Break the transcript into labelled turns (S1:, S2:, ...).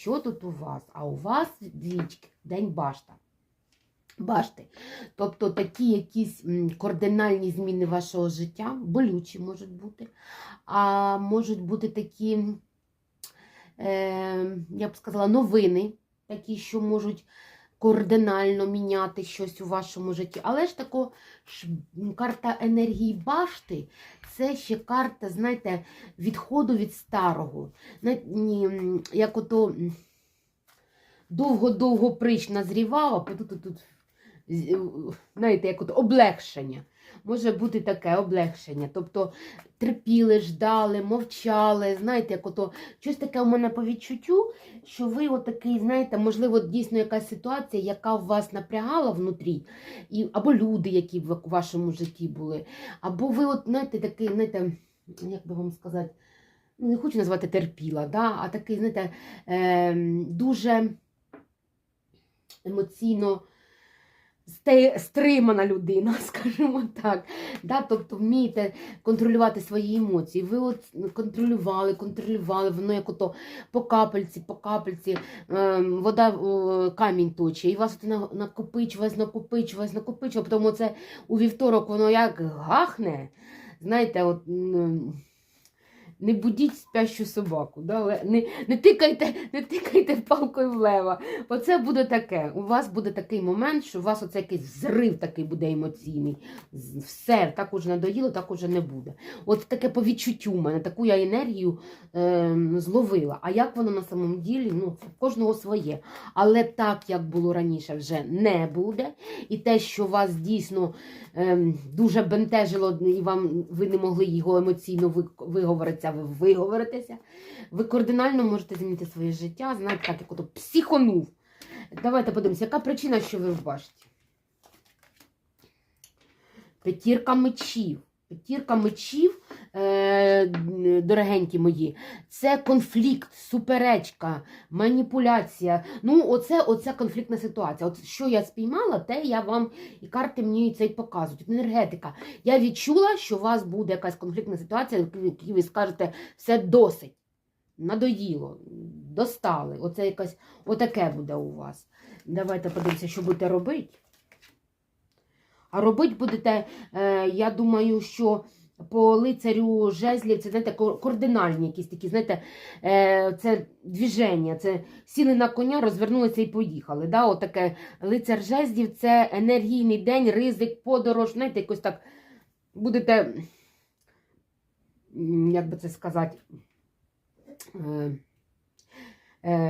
S1: Що тут у вас? А у вас двічки, день башта. Башти. Тобто такі якісь кардинальні зміни вашого життя, болючі можуть бути, а можуть бути такі, е, я б сказала, новини, такі, що можуть кардинально міняти щось у вашому житті. Але ж тако карта енергії башти це ще карта, знаєте, відходу від старого. Як ото довго-довго прич назрівала, тут, тут знаєте, як от облегшення. Може бути таке облегшення. Тобто терпіли, ждали, мовчали. Знаєте, як ото щось таке у мене по відчуттю, що ви отакий, знаєте, можливо, дійсно якась ситуація, яка вас напрягала внутрі, і, або люди, які в вашому житті були, або ви, от, знаєте, такий, знаєте, як би вам сказати, ну, не хочу назвати терпіла, да? а такий, знаєте, е, дуже емоційно стримана людина, скажімо так. Да? Тобто вмієте контролювати свої емоції. Ви от контролювали, контролювали, воно як ото по капельці, по капельці, ем, вода е, камінь точить, і вас накопичувалось, накопичувалось, накопичувалось, потім це у вівторок воно як гахне. Знаєте, от. Не будіть спящу собаку, да? не, не, тикайте, не тикайте палкою в лева. Оце буде таке. У вас буде такий момент, що у вас оце якийсь взрив такий буде емоційний. Все, так уже надоїло, так уже не буде. От таке по відчуттю в мене, таку я енергію е, зловила. А як воно на самом ділі, ну, кожного своє. Але так, як було раніше, вже не буде. І те, що вас дійсно ем, дуже бентежило, і вам ви не могли його емоційно ви- ви виговоритеся. Ви кардинально можете змінити своє життя, знаєте, так як ото психонув. Давайте подивимося, яка причина, що ви бачите? П'ятірка мечів. П'ятірка мечів, дорогенькі мої, це конфлікт, суперечка, маніпуляція. Ну, оце, оця конфліктна ситуація. От що я спіймала, те я вам і карти мені це й показують. Енергетика. Я відчула, що у вас буде якась конфліктна ситуація, в якій ви скажете, все досить. Надоїло, достали. Оце якась, отаке буде у вас. Давайте подивимося, що будете робити. А робити будете, е, я думаю, що по лицарю жезлів це знаєте, ко- координальні якісь такі, знаєте, е, це движення, це сіли на коня, розвернулися і поїхали. Да? Отаке лицар жезлів це енергійний день, ризик, подорож, знаєте, якось так будете, як би це сказати, е, е,